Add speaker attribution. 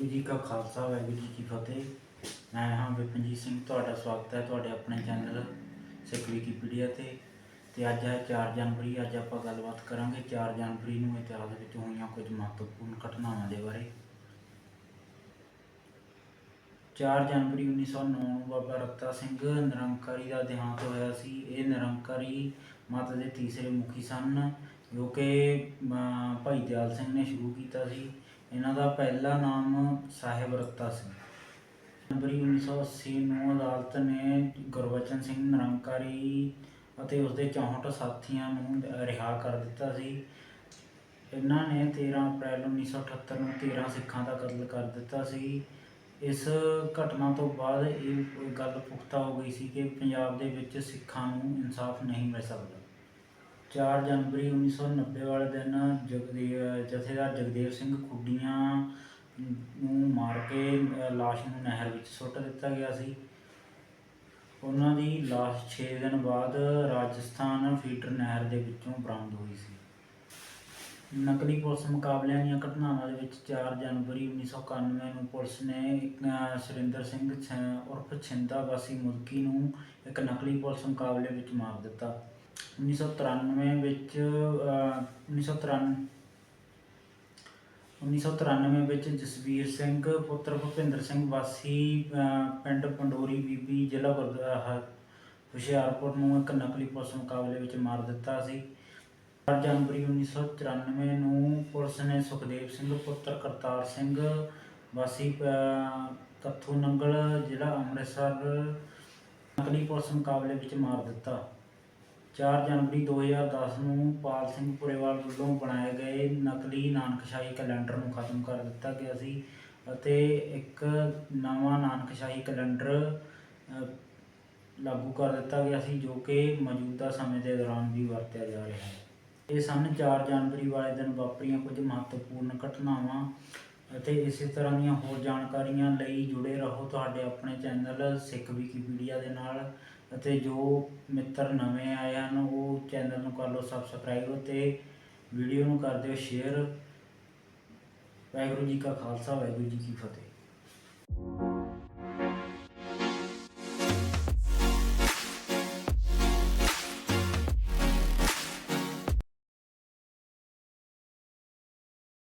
Speaker 1: ਵਾਹਿਗੁਰੂ ਜੀ ਕਾ ਖਾਲਸਾ ਵਾਹਿਗੁਰੂ ਜੀ ਕੀ ਫਤਿਹ। ਮੈਂ ਹਾਂ ਵਿਪਨਜੀਤ ਸਿੰਘ, ਤੁਹਾਡਾ ਸਵਾਗਤ ਹੈ ਤੁਹਾਡੇ ਆਪਣੇ ਚੈਨਲ ਸਿੱਖ ਵਿਕੀਪੀਡੀਆ ਤੇ। ਤੇ ਅੱਜ ਹੈ 4 ਜਨਵਰੀ, ਅੱਜ ਆਪਾਂ ਗੱਲਬਾਤ ਕਰਾਂਗੇ 4 ਜਨਵਰੀ ਨੂੰ ਇਤਿਹਾਸ ਵਿੱਚ ਹੋਈਆਂ ਕੁਝ ਮਹੱਤਵਪੂਰਨ ਘਟਨਾਵਾਂ ਦੇ ਬਾਰੇ। 4 ਜਨਵਰੀ 1909 ਨੂੰ ਬਾਬਾ ਰੱਤਾ ਸਿੰਘ ਨਿਰੰਕਾਰੀ ਦਾ ਦੇਹਾਂਤ ਹੋਇਆ ਸੀ। ਇਹ ਨਿਰੰਕਾਰੀ ਮਤ ਦੇ ਤੀਸਰੇ ਮੁਖੀ ਸਨ। ਜੋ ਕਿ ਅਮ, ਭਾਈ ਦਿਆਲ ਸਿੰਘ ਨੇ ਸ਼ੁਰੂ ਕੀਤਾ ਸੀ। ਇਹਨਾਂ ਦਾ ਪਹਿਲਾ ਨਾਮ ਸਾਹਿਬ ਰੱਤਾ ਸੀ। ਜਨਵਰੀ 1980 ਨੂੰ ਅਦਾਲਤ ਨੇ ਗੁਰਬਚਨ ਸਿੰਘ ਨਿਰੰਕਾਰੀ ਅਤੇ ਉਸਦੇ 64 ਸਾਥੀਆਂ ਨੂੰ ਰਿਹਾ ਕਰ ਦਿੱਤਾ ਸੀ। ਇਹਨਾਂ ਨੇ 13 ਅਪ੍ਰੈਲ 1978 ਨੂੰ 13 ਸਿੱਖਾਂ ਦਾ ਕਤਲ ਕਰ ਦਿੱਤਾ ਸੀ। ਇਸ ਘਟਨਾ ਤੋਂ ਬਾਅਦ ਇਹ ਗੱਲ ਪੁਖਤਾ ਹੋ ਗਈ ਸੀ ਕਿ ਪੰਜਾਬ ਦੇ ਵਿੱਚ ਸਿੱਖਾਂ ਨੂੰ ਇਨਸਾਫ ਨਹੀਂ ਮਿਲ ਸਕਦਾ। 4 ਜਨਵਰੀ 1990 ਵਾਲੇ ਦਿਨ ਜਗਦੇਵ ਜਥੇਦਾਰ ਜਗਦੇਵ ਸਿੰਘ ਖੁੱਡੀਆਂ ਨੂੰ ਮਾਰ ਕੇ ਅ, ਲਾਸ਼ ਨੂੰ ਨਹਿਰ ਵਿੱਚ ਸੁੱਟ ਦਿੱਤਾ ਗਿਆ ਸੀ। ਉਹਨਾਂ ਦੀ ਲਾਸ਼ 6 ਦਿਨ ਬਾਅਦ ਰਾਜਸਥਾਨ ਫੀਡਰ ਨਹਿਰ ਦੇ ਵਿੱਚੋਂ ਬਰਾਮਦ ਹੋਈ ਸੀ। ਨਕਲੀ ਪੁਲਿਸ ਮੁਕਾਬਲਿਆਂ ਦੀਆਂ ਘਟਨਾਵਾਂ ਦੇ ਵਿੱਚ 4 ਜਨਵਰੀ 1991 ਨੂੰ ਪੁਲਿਸ ਨੇ ਸੁਰਿੰਦਰ ਸਿੰਘ ਛ- ਉਰਫ ਛਿੰਦਾ ਵਾਸੀ ਮੁਲਕੀ ਨੂੰ ਇੱਕ ਨਕਲੀ ਪੁਲਿਸ ਮੁਕਾਬਲੇ ਵਿੱਚ ਮਾਰ ਦਿੱਤਾ। 1993 ਵਿੱਚ ਅ, 1993 1993 ਵਿੱਚ ਜਸਵੀਰ ਸਿੰਘ ਪੁੱਤਰ ਭੁਪਿੰਦਰ ਸਿੰਘ ਵਾਸੀ ਪਿੰਡ ਪੰਡੋਰੀ ਬੀਬੀ ਜ਼ਿਲ੍ਹਾ ਗੁਰਦੁਆਰਾ ਹੁਸ਼ਿਆਰਪੁਰ ਨੂੰ ਇੱਕ ਨਕਲੀ ਪੁਲਿਸ ਮੁਕਾਬਲੇ ਵਿੱਚ ਮਾਰ ਦਿੱਤਾ ਸੀ। 4 ਜਨਵਰੀ 1994 ਨੂੰ ਪੁਲਿਸ ਨੇ ਸੁਖਦੇਵ ਸਿੰਘ ਪੁੱਤਰ ਕਰਤਾਰ ਸਿੰਘ ਵਾਸੀ ਅ, ਕੱਥੂ ਨੰਗਲ ਜ਼ਿਲ੍ਹਾ ਅੰਮ੍ਰਿਤਸਰ ਨਕਲੀ ਪੁਲਿਸ ਮੁਕਾਬਲੇ ਵਿੱਚ ਮਾਰ ਦਿੱਤਾ। 4 ਜਨਵਰੀ 2010 ਨੂੰ ਪਾਲ ਸਿੰਘ ਪੁਰੇਵਾਲ ਵੱਲੋਂ ਬਣਾਏ ਗਏ ਨਕਲੀ ਨਾਨਕਸ਼ਾਹੀ ਕੈਲੰਡਰ ਨੂੰ ਖਤਮ ਕਰ ਦਿੱਤਾ ਗਿਆ ਸੀ ਅਤੇ ਇੱਕ ਨਵਾਂ ਨਾਨਕਸ਼ਾਹੀ ਕੈਲੰਡਰ ਲਾਗੂ ਕਰ ਦਿੱਤਾ ਗਿਆ ਸੀ ਜੋ ਕਿ ਮੌਜੂਦਾ ਸਮੇਂ ਦੇ ਦੌਰਾਨ ਵੀ ਵਰਤਿਆ ਜਾ ਰਿਹਾ ਹੈ। ਇਹ ਸਨ 4 ਜਨਵਰੀ ਵਾਲੇ ਦਿਨ ਵਾਪਰੀਆਂ ਕੁਝ ਮਹੱਤਵਪੂਰਨ ਘਟਨਾਵਾਂ ਅਤੇ ਇਸੇ ਤਰ੍ਹਾਂ ਦੀਆਂ ਹੋਰ ਜਾਣਕਾਰੀਆਂ ਲਈ ਜੁੜੇ ਰਹੋ। ਤੁਹਾਡੇ ਆਪਣੇ ਚੈਨਲ ਸਿੱਖ ਵਿਕੀਪੀਡੀਆ ਦੇ ਨਾਲ ਅਤੇ ਜੋ ਮਿੱਤਰ ਨਵੇਂ ਆਏ ਹਨ, ਉਹ ਚੈਨਲ ਨੂੰ ਕਰ ਲਓ ਸਬਸਕ੍ਰਾਈਬ ਅਤੇ ਵੀਡੀਓ ਨੂੰ ਕਰ ਦਿਓ ਸ਼ੇਅਰ ਵਾਹਿਗੁਰੂ ਜੀ ਕਾ ਖਾਲਸਾ, ਵਾਹਿਗੁਰੂ ਜੀ ਕੀ ਫਤਿਹ।